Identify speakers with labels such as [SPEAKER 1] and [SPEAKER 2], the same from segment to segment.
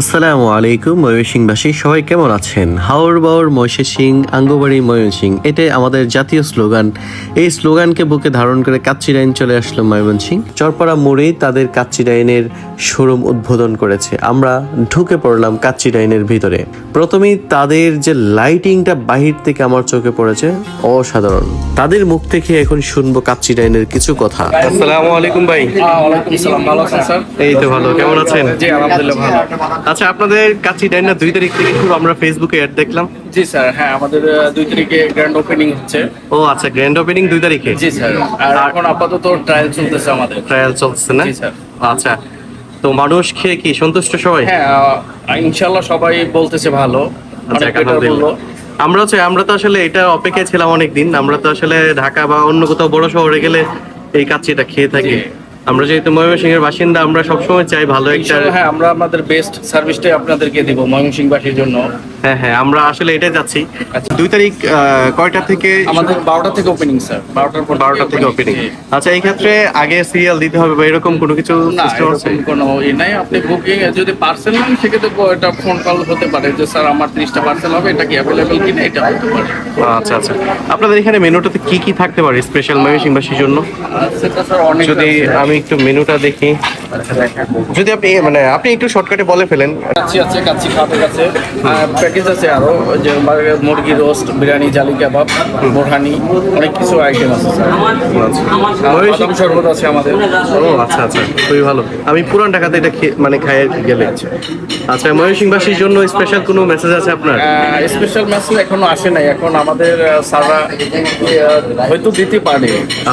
[SPEAKER 1] আসসালামু আলাইকুম ময়মনসিংহবাসী। সবাই কেমন আছেন? হাওর বাওর ময়মনসিং আঙ্গবাড়ি ময়মনসিং এটাই আমাদের জাতীয় স্লোগান। এই স্লোগানকে বুকে ধারণ করে কাচ্চি ডাইন চলে আসলো ময়মনসিং চরপাড়া মোড়েই তাদের কাচ্চি ডাইনের শোরুম উদ্বোধন করেছে। আমরা ঢুকে পড়লাম কাচ্চি ডাইনের ভিতরে। প্রথমেই তাদের যে লাইটিংটা বাহির থেকে আমার চোখে পড়েছে অসাধারণ। তাদের মুখ থেকে এখন শুনব কাচ্চি ডাইনের কিছু কথা। আসসালামু আলাইকুম ভাই।
[SPEAKER 2] ভালো আছেন স্যার?
[SPEAKER 1] এই তো ভালো কেমন আছেন?
[SPEAKER 2] জি আলহামদুলিল্লাহ ভালো।
[SPEAKER 1] আচ্ছা আপনাদের কাচ্চি ডাইন না দুই তারিখ থেকে শুরু আমরা ফেসবুকে অ্যাড দেখলাম।
[SPEAKER 2] জি স্যার হ্যাঁ আমাদের দুই তারিখে গ্র্যান্ড ওপেনিং হচ্ছে।
[SPEAKER 1] ও আচ্ছা গ্র্যান্ড ওপেনিং দুই তারিখে?
[SPEAKER 2] জি স্যার আর এখন আপাতত ট্রায়াল চলতেছে আমাদের।
[SPEAKER 1] ট্রায়াল চলছে না?
[SPEAKER 2] জি, স্যার।
[SPEAKER 1] আচ্ছা তো মানুষ খেয়ে কি সন্তুষ্ট সবাই?
[SPEAKER 2] হ্যাঁ ইনশাল্লাহ সবাই বলতেছে ভালো।
[SPEAKER 1] আচ্ছা আমরা হচ্ছে আমরা তো আসলে এটা অপেক্ষায় ছিলাম অনেকদিন। আমরা তো আসলে ঢাকা বা অন্য কোথাও বড় শহরে গেলে এই কাচ্চিটা খেয়ে থাকি। আমরা যেহেতু ময়মনসিংহের বাসিন্দা, আমরা সবসময় চাই ভালো একটা
[SPEAKER 2] হ্যাঁ আমরা আমাদের বেস্ট সার্ভিসটাই আপনাদেরকে দিব ময়মনসিংহবাসীর জন্য।
[SPEAKER 1] হ্যাঁ হ্যাঁ আমরা আসলে এটাই যাচ্ছি।
[SPEAKER 2] আচ্ছা।
[SPEAKER 1] দুই তারিখ কয়টা থেকে
[SPEAKER 2] আমাদের বারোটা থেকে ওপেনিং স্যার বারোটার পর
[SPEAKER 1] বারোটা থেকে ওপেনিং আচ্ছা এই ক্ষেত্রে আগে সিরিয়াল দিতে হবে বা এরকম কোনো কিছু
[SPEAKER 2] না এরকম কোনো ই নাই। আপনি বুকিং যদি পার্সেল নেন সেক্ষেত্রে কো- এটা ফোন কল হতে পারে যে স্যার আমার ত্রিশটা পার্সেল হবে এটা কি অ্যাভেলেবেল কিনা? এটা হতে পারে।
[SPEAKER 1] আচ্ছা আচ্ছা। আপনাদের এখানে মেনুটাতে কি কি থাকতে পারে? স্পেশাল ময়মনসিংহবাসীর জন্য?
[SPEAKER 2] সেটা স্যার অনেক
[SPEAKER 1] যদি আমি একটু মেনুটা দেখি। যদি আপনি মানে আপনি একটু শর্টকাটে বলে ফেলেন।
[SPEAKER 2] কাচ্চি আছে কাচ্চি খাবার আছে প্যাকেজ আছে আরও যে মুরগি রোস্ট বিরিয়ানি জালি কাবাব বোরহানি অনেক কিছু আইটেম আছে স্যার বাদাম শরবত আছে আমাদের।
[SPEAKER 1] ও আচ্ছা আচ্ছা খুবই ভালো। আমি পুরান ঢাকাতে এটা খেয়ে- মানে খাইয়ে গেলে। আচ্ছা ময়মনসিংহবাসীর জন্য স্পেশাল কোনো মেসেজ আছে আপনার?
[SPEAKER 2] স্পেশাল মেসেজ এখনও আসে নাই। এখন আমাদের আহ, হয়তো দিতে পারে।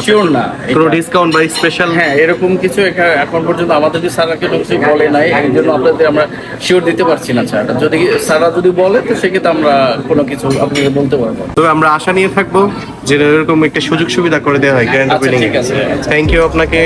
[SPEAKER 2] শিওর না।
[SPEAKER 1] কোনো ডিসকাউন্ট বা স্পেশাল
[SPEAKER 2] হ্যাঁ এরকম কিছু এখা- এখন পর্যন্ত আমাদের যে স্যাররা কেন কিছু বলে নাই এই জন্য আপনাদের আমরা শিওর দিতে পারছি না স্যার। যদি স্যাররা যদি বলে তো সেক্ষেত্রে আমরা কোনো কিছু আপনাকে বলতে পারব
[SPEAKER 1] তবে আমরা আশা নিয়ে থাকব যে এরকম একটা সুযোগ সুবিধা করে দেওয়া হয় গ্র্যান্ড ওপেনিং। থ্যাংক ইউ আপনাকে।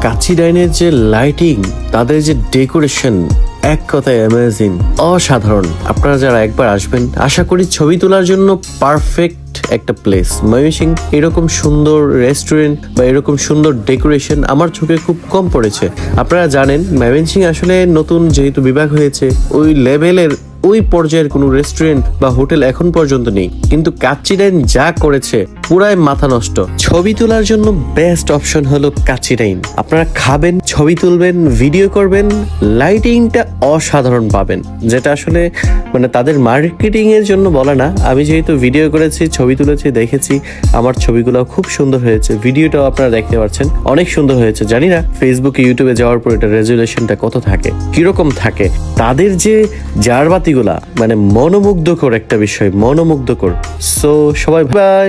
[SPEAKER 2] ওয়েলকাম
[SPEAKER 1] কাচি ডাইনের যে লাইটিং তাদের যে ডেকোরেশন এক কথায় অ্যামেজিং অসাধারণ। আপনারা যারা একবার আসবেন, আশা করি ছবি তোলার জন্য পারফেক্ট একটা প্লেস ময়ূসিং এরকম সুন্দর রেস্টুরেন্ট বা এরকম সুন্দর ডেকোরেশন আমার চোখে খুব কম পড়েছে। আপনারা জানেন ময়মনসিং আসলে নতুন যেহেতু বিভাগ হয়েছে, ওই লেভেলের ওই পর্যায়ের কোনো রেস্টুরেন্ট বা হোটেল এখন পর্যন্ত নেই। কিন্তু কাচ্চিডাইন যা করেছে, পুরাই মাথা নষ্ট। ছবি তোলার জন্য বেস্ট অপশন হলো কাচ্চিডাইন আপনারা খাবেন, ছবি তুলবেন ভিডিও করবেন লাইটিংটা অসাধারণ পাবেন। যেটা আসলে মানে তাদের মার্কেটিং এর জন্য বলা না। আমি যেহেতু ভিডিও করেছি, ছবি তুলেছি, দেখেছি, আমার ছবিগুলো খুব সুন্দর হয়েছে। ভিডিওটাও আপনারা দেখতে পাচ্ছেন। অনেক সুন্দর হয়েছে। জানি না ফেসবুকে ইউটিউবে যাওয়ার পর এটা রেজুলেশনটা কত থাকে, কীরকম থাকে। তাদের যে জারবাতিগুলা মানে মনোমুগ্ধকর একটা বিষয় মনোমুগ্ধকর। সো সবাই বাই